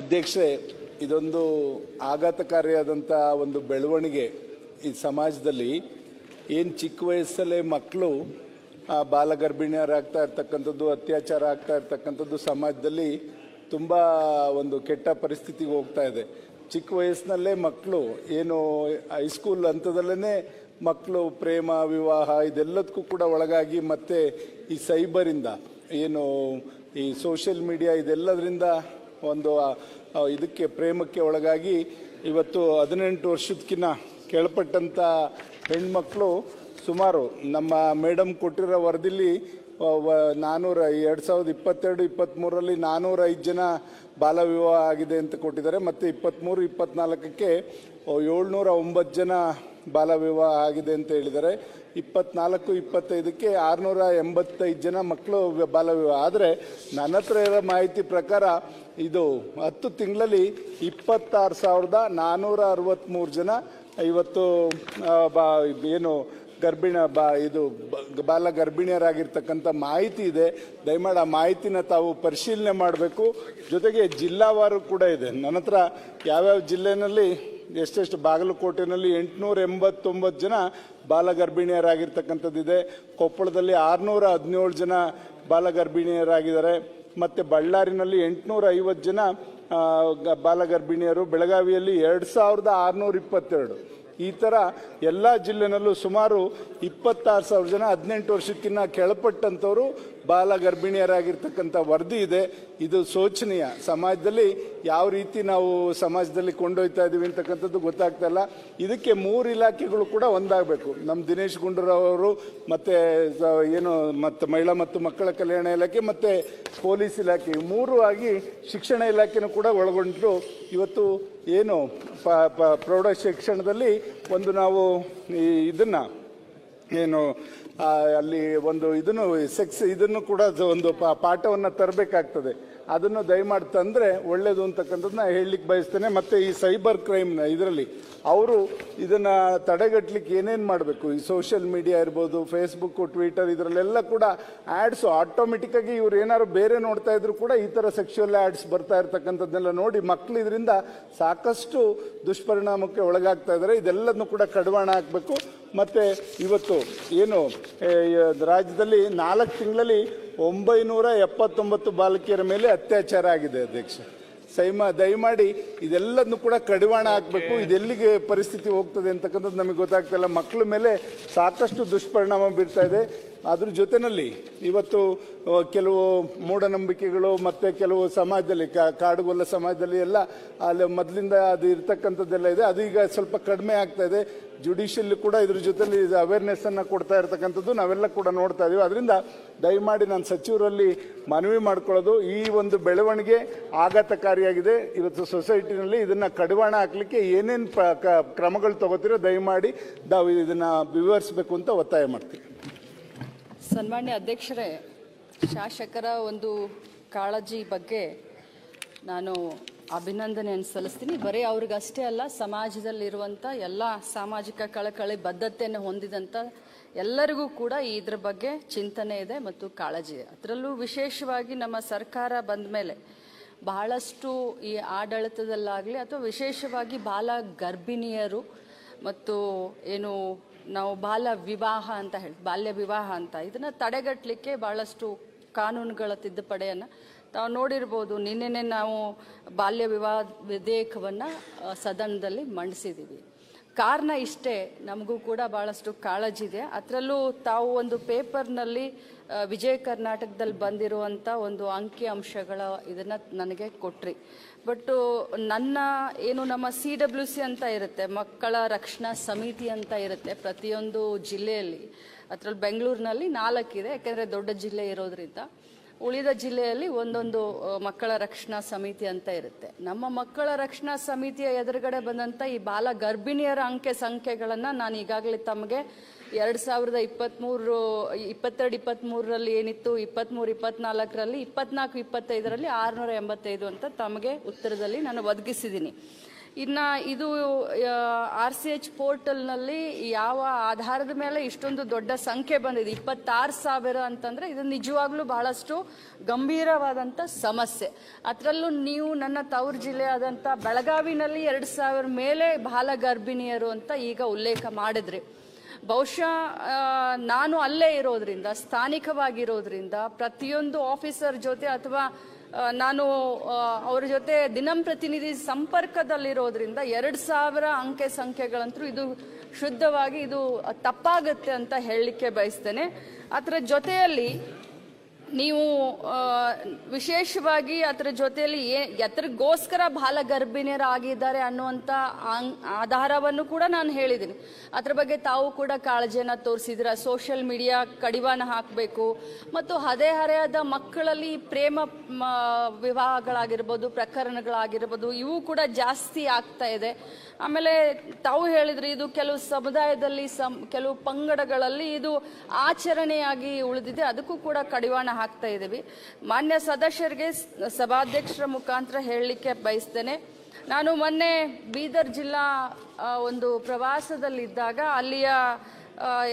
ಅಧ್ಯಕ್ಷೆ ಇದೊಂದು ಆಘಾತಕಾರಿಯಾದಂಥ ಒಂದು ಬೆಳವಣಿಗೆ ಈ ಸಮಾಜದಲ್ಲಿ. ಏನು ಚಿಕ್ಕ ವಯಸ್ಸಲ್ಲೇ ಮಕ್ಕಳು ಬಾಲಗರ್ಭಿಣಿಯರಾಗ್ತಾ ಇರ್ತಕ್ಕಂಥದ್ದು, ಅತ್ಯಾಚಾರ ಆಗ್ತಾ ಇರ್ತಕ್ಕಂಥದ್ದು ಸಮಾಜದಲ್ಲಿ ತುಂಬ ಒಂದು ಕೆಟ್ಟ ಪರಿಸ್ಥಿತಿಗೆ ಹೋಗ್ತಾ ಇದೆ. ಚಿಕ್ಕ ವಯಸ್ಸಿನಲ್ಲೇ ಮಕ್ಕಳು ಏನು ಹೈಸ್ಕೂಲ್ ಹಂತದಲ್ಲೇ ಮಕ್ಕಳು ಪ್ರೇಮ, ವಿವಾಹ ಇದೆಲ್ಲದಕ್ಕೂ ಕೂಡ ಒಳಗಾಗಿ ಮತ್ತೆ ಈ ಸೈಬರಿಂದ ಏನು ಈ ಸೋಷಿಯಲ್ ಮೀಡಿಯಾ ಇದೆಲ್ಲದರಿಂದ ಒಂದು ಇದಕ್ಕೆ ಪ್ರೇಮಕ್ಕೆ ಒಳಗಾಗಿ ಇವತ್ತು ಹದಿನೆಂಟು ವರ್ಷದಕ್ಕಿಂತ ಕೆಳಪಟ್ಟಂಥ ಹೆಣ್ಮಕ್ಳು ಸುಮಾರು ನಮ್ಮ ಮೇಡಮ್ ಕೊಟ್ಟಿರೋ ವರದಿಲಿ ನಾನ್ನೂರ ಎರಡು ಸಾವಿರದ ಇಪ್ಪತ್ತೆರಡು ಇಪ್ಪತ್ತ್ಮೂರರಲ್ಲಿ ನಾನ್ನೂರ ಐದು ಜನ ಬಾಲ ವಿವಾಹ ಆಗಿದೆ ಅಂತ ಕೊಟ್ಟಿದ್ದಾರೆ. ಮತ್ತು ಇಪ್ಪತ್ತ್ಮೂರು ಇಪ್ಪತ್ತ್ನಾಲ್ಕಕ್ಕೆ ಏಳ್ನೂರ ಒಂಬತ್ತು ಜನ ಬಾಲ ವಿವಾಹ ಆಗಿದೆ ಅಂತ ಹೇಳಿದ್ದಾರೆ. ಇಪ್ಪತ್ನಾಲ್ಕು, ಇಪ್ಪತ್ತೈದಕ್ಕೆ ಆರುನೂರ ಎಂಬತ್ತೈದು ಜನ ಮಕ್ಕಳು ಬಾಲ ವಿವಾಹ ಆದರೆ ನನ್ನ ಹತ್ರ ಇರೋ ಮಾಹಿತಿ ಪ್ರಕಾರ ಇದು ಹತ್ತು ತಿಂಗಳಲ್ಲಿ ಇಪ್ಪತ್ತಾರು ಸಾವಿರದ ನಾನ್ನೂರ ಅರವತ್ತ್ಮೂರು ಜನ ಇವತ್ತು ಬಾ, ಏನು ಗರ್ಭಿಣ, ಬಾ, ಇದು ಬಾಲ ಗರ್ಭಿಣಿಯರಾಗಿರ್ತಕ್ಕಂಥ ಮಾಹಿತಿ ಇದೆ. ದಯಮಾಡಿ ಆ ಮಾಹಿತಿನ ತಾವು ಪರಿಶೀಲನೆ ಮಾಡಬೇಕು. ಜೊತೆಗೆ ಜಿಲ್ಲಾವಾರು ಕೂಡ ಇದೆ. ನನ್ನ ಹತ್ರ ಯಾವ್ಯಾವ ಜಿಲ್ಲೆನಲ್ಲಿ ಎಷ್ಟೆಷ್ಟು ಬಾಗಲಕೋಟೆಯಲ್ಲಿ ಎಂಟುನೂರ ಎಂಬತ್ತೊಂಬತ್ತು ಜನ ಬಾಲಗರ್ಭಿಣಿಯರಾಗಿರ್ತಕ್ಕಂಥದ್ದಿದೆ. ಕೊಪ್ಪಳದಲ್ಲಿ ಆರುನೂರ ಹದಿನೇಳು ಜನ ಬಾಲಗರ್ಭಿಣಿಯರಾಗಿದ್ದಾರೆ. ಮತ್ತು ಬಳ್ಳಾರಿನಲ್ಲಿ ಎಂಟುನೂರ ಐವತ್ತು ಜನ ಬಾಲಗರ್ಭಿಣಿಯರು ಬಾಲ ಗರ್ಭಿಣಿಯರು ಬೆಳಗಾವಿಯಲ್ಲಿ ಎರಡು ಸಾವಿರದ ಆರುನೂರ ಇಪ್ಪತ್ತೆರಡು. ಈ ಥರ ಎಲ್ಲ ಜಿಲ್ಲೆನಲ್ಲೂ ಸುಮಾರು ಇಪ್ಪತ್ತಾರು ಸಾವಿರ ಜನ ಹದಿನೆಂಟು ವರ್ಷಕ್ಕಿಂತ ಕೆಳಪಟ್ಟಂಥವರು ಬಾಲ ಗರ್ಭಿಣಿಯರಾಗಿರ್ತಕ್ಕಂಥ ವರದಿ ಇದೆ. ಇದು ಶೋಚನೀಯ. ಸಮಾಜದಲ್ಲಿ ಯಾವ ರೀತಿ ನಾವು ಸಮಾಜದಲ್ಲಿ ಕೊಂಡೊಯ್ತಾ ಇದ್ದೀವಿ ಅಂತಕ್ಕಂಥದ್ದು ಗೊತ್ತಾಗ್ತಾ ಇಲ್ಲ. ಇದಕ್ಕೆ ಮೂರು ಇಲಾಖೆಗಳು ಕೂಡ ಒಂದಾಗಬೇಕು. ನಮ್ಮ ದಿನೇಶ್ ಗುಂಡೂರಾವ್ ಅವರು ಮತ್ತು ಏನು, ಮತ್ತು ಮಹಿಳಾ ಮತ್ತು ಮಕ್ಕಳ ಕಲ್ಯಾಣ ಇಲಾಖೆ ಮತ್ತು ಪೊಲೀಸ್ ಇಲಾಖೆ. ಮೂರು ಆಗಿ ಶಿಕ್ಷಣ ಇಲಾಖೆನೂ ಕೂಡ ಒಳಗೊಂಡು ಇವತ್ತು ಏನು ಪ ಪ್ರೌಢ ಶಿಕ್ಷಣದಲ್ಲಿ ಒಂದು ನಾವು ಈ ಇದನ್ನು ಏನು ಅಲ್ಲಿ ಒಂದು ಇದನ್ನು ಸೆಕ್ಸ್ ಇದನ್ನು ಕೂಡ ಒಂದು ಪಾಠವನ್ನು ತರಬೇಕಾಗ್ತದೆ. ಅದನ್ನು ದಯಮಾಡಿ ತಂದರೆ ಒಳ್ಳೇದು ನಾನು ಹೇಳಲಿಕ್ಕೆ ಬಯಸ್ತೇನೆ. ಮತ್ತು ಈ ಸೈಬರ್ ಕ್ರೈಮ್ನ ಇದರಲ್ಲಿ ಅವರು ಇದನ್ನು ತಡೆಗಟ್ಟಲಿಕ್ಕೆ ಏನೇನು ಮಾಡಬೇಕು? ಈ ಸೋಷಿಯಲ್ ಮೀಡಿಯಾ ಇರ್ಬೋದು ಫೇಸ್ಬುಕ್ಕು ಟ್ವಿಟರ್ ಇದರಲ್ಲೆಲ್ಲ ಕೂಡ ಆ್ಯಡ್ಸು ಆಟೋಮೆಟಿಕ್ಕಾಗಿ ಇವ್ರು ಏನಾದ್ರು ಬೇರೆ ನೋಡ್ತಾ ಇದ್ರು ಕೂಡ ಈ ಥರ ಸೆಕ್ಷುವಲ್ ಆ್ಯಡ್ಸ್ ಬರ್ತಾ ಇರ್ತಕ್ಕಂಥದ್ದನ್ನೆಲ್ಲ ನೋಡಿ ಮಕ್ಕಳು ಇದರಿಂದ ಸಾಕಷ್ಟು ದುಷ್ಪರಿಣಾಮಕ್ಕೆ ಒಳಗಾಗ್ತಾ ಇದ್ದಾರೆ ಇದೆಲ್ಲದನ್ನು ಕೂಡ ಕಡಿವಾಣ ಹಾಕಬೇಕು. ಮತ್ತು ಇವತ್ತು ಏನು ರಾಜ್ಯದಲ್ಲಿ ನಾಲ್ಕು ತಿಂಗಳಲ್ಲಿ ಒಂಬೈನೂರ ಎಪ್ಪತ್ತೊಂಬತ್ತು ಬಾಲಕಿಯರ ಮೇಲೆ ಅತ್ಯಾಚಾರ ಆಗಿದೆ ಅಧ್ಯಕ್ಷ. ಸೈಮ ದಯಮಾಡಿ ಇದೆಲ್ಲದನ್ನು ಕೂಡ ಕಡಿವಾಣ ಹಾಕಬೇಕು. ಇದೆಲ್ಲಿಗೆ ಪರಿಸ್ಥಿತಿ ಹೋಗ್ತದೆ ಅಂತಕ್ಕಂಥದ್ದು ನಮಗೆ ಗೊತ್ತಾಗ್ತಾ ಇಲ್ಲ. ಮಕ್ಕಳ ಮೇಲೆ ಸಾಕಷ್ಟು ದುಷ್ಪರಿಣಾಮ ಬೀರ್ತಾ ಇದೆ. ಅದ್ರ ಜೊತೆಯಲ್ಲಿ ಇವತ್ತು ಕೆಲವು ಮೂಢನಂಬಿಕೆಗಳು ಮತ್ತು ಕೆಲವು ಸಮಾಜದಲ್ಲಿ ಕಾಡುಗೊಲ್ಲ ಸಮಾಜದಲ್ಲಿ ಎಲ್ಲ, ಅಲ್ಲಿ ಮೊದಲಿಂದ ಅದು ಇರ್ತಕ್ಕಂಥದ್ದೆಲ್ಲ ಇದೆ. ಅದು ಈಗ ಸ್ವಲ್ಪ ಕಡಿಮೆ ಆಗ್ತಾ ಇದೆ. ಜುಡಿಷಿಯಲ್ ಕೂಡ ಇದ್ರ ಜೊತೆಲಿ ಅವೇರ್ನೆಸ್ ಅನ್ನ ಕೊಡ್ತಾ ಇರ್ತಕ್ಕಂಥದ್ದು ನಾವೆಲ್ಲ ಕೂಡ ನೋಡ್ತಾ ಇದೀವಿ. ಅದರಿಂದ ದಯಮಾಡಿ ನಾನು ಸಚಿವರಲ್ಲಿ ಮನವಿ ಮಾಡ್ಕೊಳ್ಳೋದು, ಈ ಒಂದು ಬೆಳವಣಿಗೆ ಆಘಾತಕಾರಿಯಾಗಿದೆ. ಇವತ್ತು ಸೊಸೈಟಿನಲ್ಲಿ ಇದನ್ನ ಕಡಿವಾಣ ಹಾಕ್ಲಿಕ್ಕೆ ಏನೇನು ಕ್ರಮಗಳು ತಗೋತೀರೋ ದಯಮಾಡಿ ನಾವು ಇದನ್ನ ವಿವರಿಸಬೇಕು ಅಂತ ಒತ್ತಾಯ ಮಾಡ್ತೀವಿ. ಸನ್ಮಾನ್ಯ ಅಧ್ಯಕ್ಷರೇ, ಶಾಸಕರ ಒಂದು ಕಾಳಜಿ ಬಗ್ಗೆ ನಾನು ಅಭಿನಂದನೆಯನ್ನು ಸಲ್ಲಿಸ್ತೀನಿ. ಬರೀ ಅವ್ರಿಗಷ್ಟೇ ಅಲ್ಲ ಸಮಾಜದಲ್ಲಿರುವಂಥ ಎಲ್ಲ ಸಾಮಾಜಿಕ ಕಳಕಳಿ ಬದ್ಧತೆಯನ್ನು ಹೊಂದಿದಂಥ ಎಲ್ಲರಿಗೂ ಕೂಡ ಇದ್ರ ಬಗ್ಗೆ ಚಿಂತನೆ ಇದೆ ಮತ್ತು ಕಾಳಜಿ ಇದೆ. ಅದರಲ್ಲೂ ವಿಶೇಷವಾಗಿ ನಮ್ಮ ಸರ್ಕಾರ ಬಂದ ಮೇಲೆ ಬಹಳಷ್ಟು ಈ ಆಡಳಿತದಲ್ಲಾಗಲಿ ಅಥವಾ ವಿಶೇಷವಾಗಿ ಬಾಲ ಗರ್ಭಿಣಿಯರು ಮತ್ತು ಏನು ನಾವು ಬಾಲ ವಿವಾಹ ಅಂತ ಹೇಳಿ, ಬಾಲ್ಯ ವಿವಾಹ ಅಂತ, ಇದನ್ನ ತಡೆಗಟ್ಟಲಿಕ್ಕೆ ಬಹಳಷ್ಟು ಕಾನೂನುಗಳ ತಿದ್ದುಪಡೆಯನ್ನು ತಾವು ನೋಡಿರ್ಬೋದು. ನಿನ್ನೆನೆ ನಾವು ಬಾಲ್ಯ ವಿವಾಹ ವಿಧೇಯಕವನ್ನು ಸದನದಲ್ಲಿ ಮಂಡಿಸಿದ್ದೀವಿ ಕಾರಣ ಇಷ್ಟೇ, ನಮಗೂ ಕೂಡ ಭಾಳಷ್ಟು ಕಾಳಜಿ ಇದೆ. ಅದರಲ್ಲೂ ತಾವು ಒಂದು ಪೇಪರ್ನಲ್ಲಿ ವಿಜಯ ಕರ್ನಾಟಕದಲ್ಲಿ ಬಂದಿರುವಂಥ ಒಂದು ಅಂಕಿ ಅಂಶಗಳ ಇದನ್ನು ನನಗೆ ಕೊಟ್ರಿ. ಬಟ್ ನನ್ನ, ಏನು ನಮ್ಮ ಸಿ ಡಬ್ಲ್ಯೂ ಸಿ ಅಂತ ಇರುತ್ತೆ, ಮಕ್ಕಳ ರಕ್ಷಣಾ ಸಮಿತಿ ಅಂತ ಇರುತ್ತೆ ಪ್ರತಿಯೊಂದು ಜಿಲ್ಲೆಯಲ್ಲಿ. ಅದರಲ್ಲಿ ಬೆಂಗಳೂರಿನಲ್ಲಿ ನಾಲ್ಕಿದೆ ಯಾಕೆಂದರೆ ದೊಡ್ಡ ಜಿಲ್ಲೆ ಇರೋದ್ರಿಂದ. ಉಳಿದ ಜಿಲ್ಲೆಯಲ್ಲಿ ಒಂದೊಂದು ಮಕ್ಕಳ ರಕ್ಷಣಾ ಸಮಿತಿ ಅಂತ ಇರುತ್ತೆ. ನಮ್ಮ ಮಕ್ಕಳ ರಕ್ಷಣಾ ಸಮಿತಿಯ ಎದುರುಗಡೆ ಬಂದಂಥ ಈ ಬಾಲ ಗರ್ಭಿಣಿಯರ ಅಂಕೆ ಸಂಖ್ಯೆಗಳನ್ನು ನಾನು ಈಗಾಗಲೇ ತಮಗೆ ಎರಡು ಸಾವಿರದ ಇಪ್ಪತ್ತ್ಮೂರು ಇಪ್ಪತ್ತೆರಡು ಇಪ್ಪತ್ತ್ಮೂರರಲ್ಲಿ ಏನಿತ್ತು ಇಪ್ಪತ್ತ್ಮೂರು ಇಪ್ಪತ್ನಾಲ್ಕರಲ್ಲಿ, ಇಪ್ಪತ್ನಾಲ್ಕು ಇಪ್ಪತ್ತೈದರಲ್ಲಿ ಆರುನೂರ ಎಂಬತ್ತೈದು ಅಂತ ತಮಗೆ ಉತ್ತರದಲ್ಲಿ ನಾನು ಒದಗಿಸಿದ್ದೀನಿ. ಇನ್ನು ಇದು ಆರ್ ಸಿ ಎಚ್ ಪೋರ್ಟಲ್ನಲ್ಲಿ ಯಾವ ಆಧಾರದ ಮೇಲೆ ಇಷ್ಟೊಂದು ದೊಡ್ಡ ಸಂಖ್ಯೆ ಬಂದಿದೆ, ಇಪ್ಪತ್ತಾರು ಸಾವಿರ ಅಂತಂದ್ರೆ ಇದು ನಿಜವಾಗ್ಲೂ ಬಹಳಷ್ಟು ಗಂಭೀರವಾದಂಥ ಸಮಸ್ಯೆ. ಅದರಲ್ಲೂ ನೀವು ನನ್ನ ತವರು ಜಿಲ್ಲೆಯಾದಂಥ ಬೆಳಗಾವಿನಲ್ಲಿ ಎರಡು ಸಾವಿರ ಮೇಲೆ ಬಾಲ ಗರ್ಭಿಣಿಯರು ಅಂತ ಈಗ ಉಲ್ಲೇಖ ಮಾಡಿದ್ರಿ. ಬಹುಶಃ ನಾನು ಅಲ್ಲೇ ಇರೋದ್ರಿಂದ, ಸ್ಥಾನಿಕವಾಗಿರೋದ್ರಿಂದ, ಪ್ರತಿಯೊಂದು ಆಫೀಸರ್ ಜೊತೆ ಅಥವಾ ನಾನು ಅವರ ಜೊತೆ ದಿನಂಪ್ರತಿನಿಧಿ ಸಂಪರ್ಕದಲ್ಲಿರೋದ್ರಿಂದ ಎರಡು ಸಾವಿರ ಅಂಕೆ ಸಂಖ್ಯೆಗಳಂತೂ ಇದು ಶುದ್ಧವಾಗಿ ಇದು ತಪ್ಪಾಗುತ್ತೆ ಅಂತ ಹೇಳಲಿಕ್ಕೆ ಬಯಸ್ತೇನೆ. ಅದರ ಜೊತೆಯಲ್ಲಿ ನೀವು ವಿಶೇಷವಾಗಿ ಅದರ ಜೊತೆಯಲ್ಲಿ ಏ ಎತ್ರಗೋಸ್ಕರ ಬಾಲ ಗರ್ಭಿಣಿಯರಾಗಿದ್ದಾರೆ ಅನ್ನುವಂಥ ಆಧಾರವನ್ನು ಕೂಡ ನಾನು ಹೇಳಿದ್ದೀನಿ. ಅದ್ರ ಬಗ್ಗೆ ತಾವು ಕೂಡ ಕಾಳಜಿಯನ್ನು ತೋರಿಸಿದ್ರ ಸೋಷಿಯಲ್ ಮೀಡಿಯಾ ಕಡಿವಾಣ ಹಾಕಬೇಕು. ಮತ್ತು ಹರೆಹರೆಯದ ಮಕ್ಕಳಲ್ಲಿ ಪ್ರೇಮ ವಿವಾಹಗಳಾಗಿರ್ಬೋದು, ಪ್ರಕರಣಗಳಾಗಿರ್ಬೋದು, ಇವು ಕೂಡ ಜಾಸ್ತಿ ಆಗ್ತಾ ಇದೆ. ಆಮೇಲೆ ತಾವು ಹೇಳಿದ್ರಿ, ಇದು ಕೆಲವು ಸಮುದಾಯದಲ್ಲಿ ಸಂ, ಕೆಲವು ಪಂಗಡಗಳಲ್ಲಿ ಇದು ಆಚರಣೆಯಾಗಿ ಉಳಿದಿದೆ. ಅದಕ್ಕೂ ಕೂಡ ಕಡಿವಾಣ ಹಾಕ್ತಾ ಇದ್ದೀವಿ. ಮಾನ್ಯ ಸದಸ್ಯರಿಗೆ ಸಭಾಧ್ಯಕ್ಷರ ಮುಖಾಂತರ ಹೇಳಲಿಕ್ಕೆ ಬಯಸ್ತೇನೆ. ನಾನು ಮೊನ್ನೆ ಬೀದರ್ ಜಿಲ್ಲಾ ಒಂದು ಪ್ರವಾಸದಲ್ಲಿದ್ದಾಗ ಅಲ್ಲಿಯ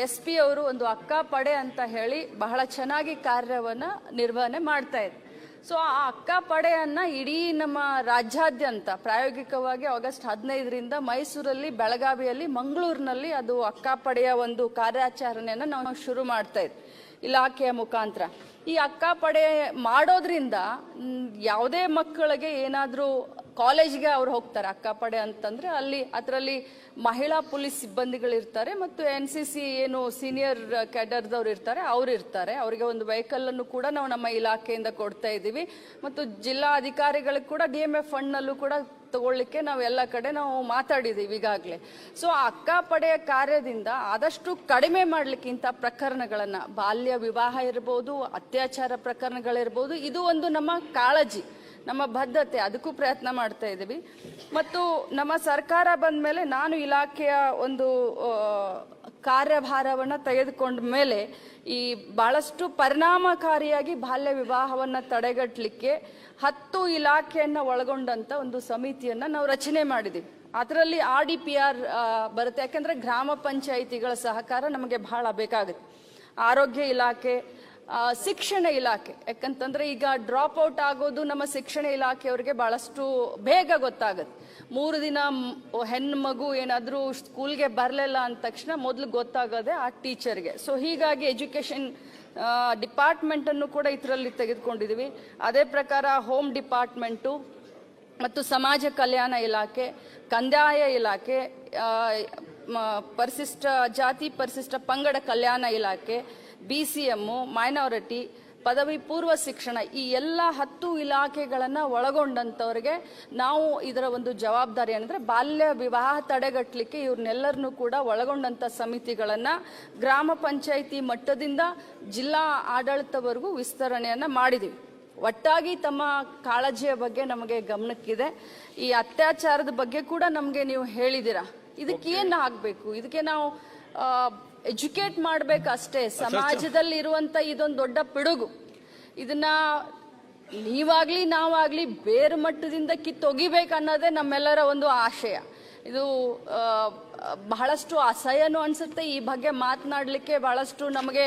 ಎಸ್ ಪಿ ಅವರು ಒಂದು ಅಕ್ಕ ಪಡೆ ಅಂತ ಹೇಳಿ ಬಹಳ ಚೆನ್ನಾಗಿ ಕಾರ್ಯವನ್ನು ನಿರ್ವಹಣೆ ಮಾಡ್ತಾ ಇದ್ರು ಸೊ, ಆ ಅಕ್ಕ ಪಡೆಯನ್ನು ಇಡೀ ನಮ್ಮ ರಾಜ್ಯಾದ್ಯಂತ ಪ್ರಾಯೋಗಿಕವಾಗಿ ಆಗಸ್ಟ್ ಹದಿನೈದರಿಂದ ಮೈಸೂರಲ್ಲಿ, ಬೆಳಗಾವಿಯಲ್ಲಿ, ಮಂಗಳೂರಿನಲ್ಲಿ ಅದು ಅಕ್ಕ ಪಡೆಯ ಒಂದು ಕಾರ್ಯಾಚರಣೆಯನ್ನು ನಾವು ಶುರು ಮಾಡ್ತಾ ಇದ್ವಿ ಇಲಾಖೆಯ ಮುಖಾಂತರ. ಈ ಅಕ್ಕ ಪಡೆ ಮಾಡೋದ್ರಿಂದ ಯಾವುದೇ ಮಕ್ಕಳಿಗೆ ಏನಾದರೂ ಕಾಲೇಜ್ಗೆ ಅವ್ರು ಹೋಗ್ತಾರೆ. ಅಕ್ಕ ಪಡೆ ಅಂತಂದ್ರೆ ಅಲ್ಲಿ ಅದರಲ್ಲಿ ಮಹಿಳಾ ಪೊಲೀಸ್ ಸಿಬ್ಬಂದಿಗಳಿರ್ತಾರೆ ಮತ್ತು ಎನ್ ಸಿ ಸಿ ಏನು ಸೀನಿಯರ್ ಕ್ಯಾಡರ್ದವ್ರು ಇರ್ತಾರೆ, ಅವ್ರು ಇರ್ತಾರೆ. ಅವರಿಗೆ ಒಂದು ವೆಹಿಕಲನ್ನು ಕೂಡ ನಾವು ನಮ್ಮ ಇಲಾಖೆಯಿಂದ ಕೊಡ್ತಾ ಇದ್ದೀವಿ. ಮತ್ತು ಜಿಲ್ಲಾ ಅಧಿಕಾರಿಗಳಿಗೆ ಕೂಡ ಡಿ ಎಂ ಎಫ್ ಫಂಡ್ನಲ್ಲೂ ಕೂಡ ತಗೊಳ್ಳಿಕ್ಕೆ ನಾವು ಎಲ್ಲ ಕಡೆ ನಾವು ಮಾತಾಡಿದ್ದೀವಿ ಈಗಾಗಲೇ. ಸೊ ಅಕ್ಕ ಪಡೆಯ ಕಾರ್ಯದಿಂದ ಆದಷ್ಟು ಕಡಿಮೆ ಮಾಡಲಿಕ್ಕೆ ಇಂಥ ಪ್ರಕರಣಗಳನ್ನು, ಬಾಲ್ಯ ವಿವಾಹ ಇರ್ಬೋದು, ಅತ್ಯಾಚಾರ ಪ್ರಕರಣಗಳಿರ್ಬೋದು, ಇದು ಒಂದು ನಮ್ಮ ಕಾಳಜಿ, ನಮ್ಮ ಬದ್ಧತೆ, ಅದಕ್ಕೂ ಪ್ರಯತ್ನ ಮಾಡ್ತಾ ಇದ್ದೀವಿ ಮತ್ತು ನಮ್ಮ ಸರ್ಕಾರ ಬಂದ ಮೇಲೆ ನಾನು ಇಲಾಖೆಯ ಒಂದು ಕಾರ್ಯಭಾರವನ್ನು ತೆಗೆದುಕೊಂಡ ಮೇಲೆ ಈ ಬಹಳಷ್ಟು ಪರಿಣಾಮಕಾರಿಯಾಗಿ ಬಾಲ್ಯ ವಿವಾಹವನ್ನು ತಡೆಗಟ್ಟಲಿಕ್ಕೆ ಹತ್ತು ಇಲಾಖೆಯನ್ನು ಒಳಗೊಂಡಂಥ ಒಂದು ಸಮಿತಿಯನ್ನು ನಾವು ರಚನೆ ಮಾಡಿದ್ದೀವಿ ಅದರಲ್ಲಿ ಆರ್ ಡಿ ಪಿ ಆರ್ ಬರುತ್ತೆ. ಯಾಕೆಂದರೆ ಗ್ರಾಮ ಪಂಚಾಯಿತಿಗಳ ಸಹಕಾರ ನಮಗೆ ಬಹಳ ಬೇಕಾಗುತ್ತೆ. ಆರೋಗ್ಯ ಇಲಾಖೆ ಶಿಕ್ಷಣ ಇಲಾಖೆ. ಯಾಕಂತಂದ್ರೆ ಈಗ ಡ್ರಾಪ್ ಔಟ್ ಆಗೋದು ನಮ್ಮ ಶಿಕ್ಷಣ ಇಲಾಖೆಯವರಿಗೆ ಬಹಳಷ್ಟು ಬೇಗ ಗೊತ್ತಾಗುತ್ತೆ. ಮೂರು ದಿನ ಹೆಣ್ಣು ಮಗು ಏನಾದರೂ ಸ್ಕೂಲ್ಗೆ ಬರಲಿಲ್ಲ ಅಂದ ತಕ್ಷಣ ಮೊದಲು ಗೊತ್ತಾಗೋದೆ ಆ ಟೀಚರ್ಗೆ. ಸೊ ಹೀಗಾಗಿ ಎಜುಕೇಷನ್ ಡಿಪಾರ್ಟ್ಮೆಂಟನ್ನು ಕೂಡ ಇದರಲ್ಲಿ ತೆಗೆದುಕೊಂಡಿದ್ದೀವಿ ಅದೇ ಪ್ರಕಾರ ಹೋಮ್ ಡಿಪಾರ್ಟ್ಮೆಂಟು ಮತ್ತು ಸಮಾಜ ಕಲ್ಯಾಣ ಇಲಾಖೆ, ಕಂದಾಯ ಇಲಾಖೆ ಪರಿಶಿಷ್ಟ, ಜಾತಿ ಪರಿಶಿಷ್ಟ ಪಂಗಡ ಕಲ್ಯಾಣ ಇಲಾಖೆ ಬಿ ಸಿ ಎಮ್ಮು ಮೈನಾರಿಟಿ ಪದವಿ ಪೂರ್ವ ಶಿಕ್ಷಣ ಈ ಎಲ್ಲ ಹತ್ತು ಇಲಾಖೆಗಳನ್ನು ಒಳಗೊಂಡಂಥವ್ರಿಗೆ ನಾವು ಇದರ ಒಂದು ಜವಾಬ್ದಾರಿ ಅಂದರೆ ಬಾಲ್ಯ ವಿವಾಹ ತಡೆಗಟ್ಟಲಿಕ್ಕೆ ಇವ್ರನ್ನೆಲ್ಲರನ್ನೂ ಕೂಡ ಒಳಗೊಂಡಂಥ ಸಮಿತಿಗಳನ್ನು ಗ್ರಾಮ ಪಂಚಾಯಿತಿ ಮಟ್ಟದಿಂದ ಜಿಲ್ಲಾ ಆಡಳಿತವರೆಗೂ ವಿಸ್ತರಣೆಯನ್ನು ಮಾಡಿದ್ದೀವಿ ಒಟ್ಟಾಗಿ ತಮ್ಮ ಕಾಳಜಿಯ ಬಗ್ಗೆ ನಮಗೆ ಗಮನಕ್ಕಿದೆ. ಈ ಅತ್ಯಾಚಾರದ ಬಗ್ಗೆ ಕೂಡ ನಮಗೆ ನೀವು ಹೇಳಿದ್ದೀರಾ? ಇದಕ್ಕೇನು ಆಗಬೇಕು? ಇದಕ್ಕೆ ನಾವು ಎಜುಕೇಟ್ ಮಾಡ್ಬೇಕಷ್ಟೇ. ಸಮಾಜದಲ್ಲಿ ಇರುವಂತ ಇದೊಂದು ದೊಡ್ಡ ಪಿಡುಗು. ಇದನ್ನ ನೀವಾಗ್ಲಿ ನಾವಾಗ್ಲಿ ಬೇರೆ ಮಟ್ಟದಿಂದ ಕಿತ್ತೊಗಿಬೇಕು ಅನ್ನೋದೇ ನಮ್ಮೆಲ್ಲರ ಒಂದು ಆಶಯ. ಇದು ಬಹಳಷ್ಟು ಅಸಹ್ಯನೂ ಅನ್ಸುತ್ತೆ. ಈ ಬಗ್ಗೆ ಮಾತನಾಡಲಿಕ್ಕೆ ಬಹಳಷ್ಟು ನಮಗೆ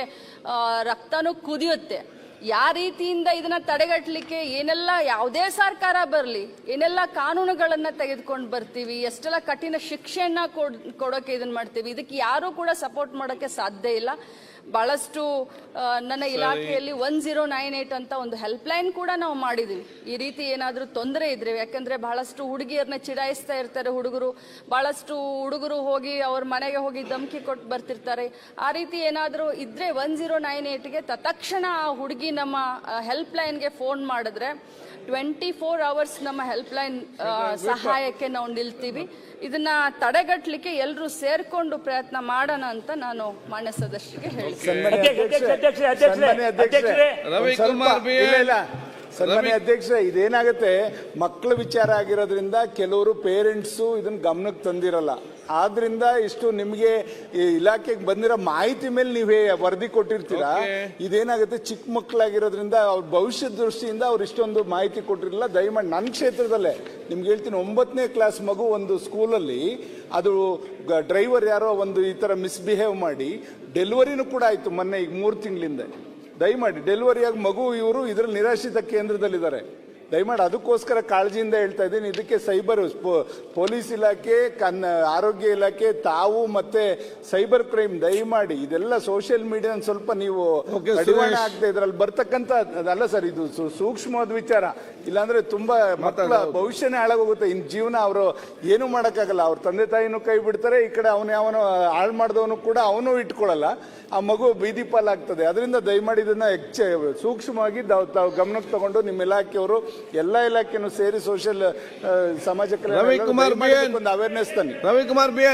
ರಕ್ತನೂ ಕುದಿಯುತ್ತೆ. ಯಾವ ರೀತಿಯಿಂದ ಇದನ್ನ ತಡೆಗಟ್ಟಲಿಕ್ಕೆ ಏನೆಲ್ಲ ಯಾವುದೇ ಸರ್ಕಾರ ಬರಲಿ, ಏನೆಲ್ಲ ಕಾನೂನುಗಳನ್ನ ತೆಗೆದುಕೊಂಡು ಬರ್ತೀವಿ, ಎಷ್ಟೆಲ್ಲ ಕಠಿಣ ಶಿಕ್ಷೆಯನ್ನ ಕೊಡ್, ಕೊಡೋಕೆ ಇದನ್ನ ಮಾಡ್ತೀವಿ, ಇದಕ್ಕೆ ಯಾರು ಕೂಡ ಸಪೋರ್ಟ್ ಮಾಡೋಕೆ ಸಾಧ್ಯ ಇಲ್ಲ. ಬಹಳಷ್ಟು ನನ್ನ ಇಲಾಖೆಯಲ್ಲಿ ಒನ್ ಜೀರೋ ನೈನ್ ಏಟ್ ಅಂತ ಒಂದು ಹೆಲ್ಪ್ ಲೈನ್ ಕೂಡ ನಾವು ಮಾಡಿದೀವಿ. ಈ ರೀತಿ ಏನಾದರೂ ತೊಂದರೆ ಇದ್ರೆ ಯಾಕಂದ್ರೆ ಬಹಳಷ್ಟು ಹುಡುಗಿಯರನ್ನ ಚಿಡಾಯಿಸ್ತಾ ಇರ್ತಾರೆ ಹುಡುಗರು. ಬಹಳಷ್ಟು ಹುಡುಗರು ಹೋಗಿ ಅವ್ರ ಮನೆಗೆ ಹೋಗಿ ಧಮಕಿ ಕೊಟ್ಟು ಬರ್ತಿರ್ತಾರೆ. ಆ ರೀತಿ ಏನಾದರೂ ಇದ್ರೆ ಒನ್ ಜೀರೋ ನೈನ್ ಏಟ್ಗೆ ತತ್ಕ್ಷಣ ಆ ಹುಡುಗಿ ನಮ್ಮ ಹೆಲ್ಪ್ ಲೈನ್ಗೆ ಫೋನ್ ಮಾಡಿದ್ರೆ ಟ್ವೆಂಟಿ ಫೋರ್ ಅವರ್ಸ್ ನಮ್ಮ ಹೆಲ್ಪ್ ಲೈನ್ ಸಹಾಯಕ್ಕೆ ನಾವು ನಿಲ್ತೀವಿ. ಇದನ್ನ ತಡೆಗಟ್ಟಲಿಕ್ಕೆ ಎಲ್ಲರೂ ಸೇರ್ಕೊಂಡು ಪ್ರಯತ್ನ ಮಾಡೋಣ ಅಂತ ನಾನು ಮಾನ್ಯ ಸದಸ್ಯರಿಗೆ ಹೇಳ್ತೀನಿ. ಸನ್ಮಾನ್ಯ ಅಧ್ಯಕ್ಷ, ಇದೇನಾಗುತ್ತೆ? ಮಕ್ಕಳ ವಿಚಾರ ಆಗಿರೋದ್ರಿಂದ ಕೆಲವರು ಪೇರೆಂಟ್ಸು ಇದನ್ನ ಗಮನಕ್ಕೆ ತಂದಿರಲ್ಲ. ಆದ್ರಿಂದ ಇಷ್ಟು ನಿಮಗೆ ಈ ಇಲಾಖೆಗೆ ಬಂದಿರೋ ಮಾಹಿತಿ ಮೇಲೆ ನೀವೇ ವರದಿ ಕೊಟ್ಟಿರ್ತೀರಾ? ಇದೇನಾಗುತ್ತೆ? ಚಿಕ್ಕ ಮಕ್ಕಳಾಗಿರೋದ್ರಿಂದ ಅವ್ರ ಭವಿಷ್ಯದ ದೃಷ್ಟಿಯಿಂದ ಅವ್ರು ಇಷ್ಟೊಂದು ಮಾಹಿತಿ ಕೊಟ್ಟಿರಲಿಲ್ಲ. ದಯಮಾಡಿ ನನ್ನ ಕ್ಷೇತ್ರದಲ್ಲೇ ನಿಮ್ಗೆ ಹೇಳ್ತೀನಿ ಒಂಬತ್ತನೇ ಕ್ಲಾಸ್ ಮಗು ಒಂದು ಸ್ಕೂಲಲ್ಲಿ ಅದು ಡ್ರೈವರ್ ಯಾರೋ ಒಂದು ಈ ಥರ ಮಿಸ್ಬಿಹೇವ್ ಮಾಡಿ ಡೆಲಿವರಿನೂ ಕೂಡ ಆಯಿತು ಮೊನ್ನೆ ಈಗ ಮೂರು ತಿಂಗಳಿಂದ. ದಯಮಾಡಿ ಡೆಲಿವರಿಯಾಗಿ ಮಗು ಇವರು ಇದರಲ್ಲಿ ನಿರಾಶ್ರಿತ ಕೇಂದ್ರದಲ್ಲಿದ್ದಾರೆ. ದಯಮಾಡಿ ಅದಕ್ಕೋಸ್ಕರ ಕಾಳಜಿಯಿಂದ ಹೇಳ್ತಾ ಇದ್ದೀನಿ. ಇದಕ್ಕೆ ಸೈಬರ್ ಪೊಲೀಸ್ ಇಲಾಖೆ ಕನ್ನ ಆರೋಗ್ಯ ಇಲಾಖೆ ತಾವು ಮತ್ತೆ ಸೈಬರ್ ಕ್ರೈಮ್ ದಯಮಾಡಿ ಇದೆಲ್ಲ ಸೋಷಿಯಲ್ ಮೀಡಿಯಾ ಸ್ವಲ್ಪ ನೀವು. ಆಗ್ತಾ ಇದ್ರಲ್ಲಿ ಬರ್ತಕ್ಕಂಥ ಅದಲ್ಲ ಸರ್ ಇದು ಸು- ಸೂಕ್ಷ್ಮವಾದ ವಿಚಾರ. ಇಲ್ಲಾಂದ್ರೆ ತುಂಬಾ ಮಕ್ಕಳ ಭವಿಷ್ಯನೇ ಹಾಳಾಗೋಗುತ್ತೆ. ಇನ್ ಜೀವನ ಅವರು ಏನು ಮಾಡೋಕ್ಕಾಗಲ್ಲ. ಅವ್ರ ತಂದೆ ತಾಯಿನೂ ಕೈ ಬಿಡ್ತಾರೆ ಈ ಕಡೆ ಅವನು ಯಾವನು ಹಾಳು ಮಾಡಿದವನು ಕೂಡ ಅವನು ಇಟ್ಕೊಳ್ಳಲ್ಲ. ಆ ಮಗು ಬೀದಿ ಪಾಲಾಗ್ತದೆ. ಅದರಿಂದ ದಯಮಾಡಿ ಇದನ್ನ ಹೆಚ್ಚ ಸೂಕ್ಷ್ಮವಾಗಿ ತಾವು ಗಮನಕ್ಕೆ ತಗೊಂಡು ನಿಮ್ಮ ಇಲಾಖೆಯವರು ಎಲ್ಲಾ ಇಲಾಖೆನೂ ಸೇರಿ ಸೋಷಿಯಲ್ ಸಮಾಜ ರವಿಕುಮಾರ್. ಇದಕ್ಕೊಂದು ಅವೇರ್ನೆಸ್ ತನ್ನಿ ರವಿಕುಮಾರ್ ಬಿ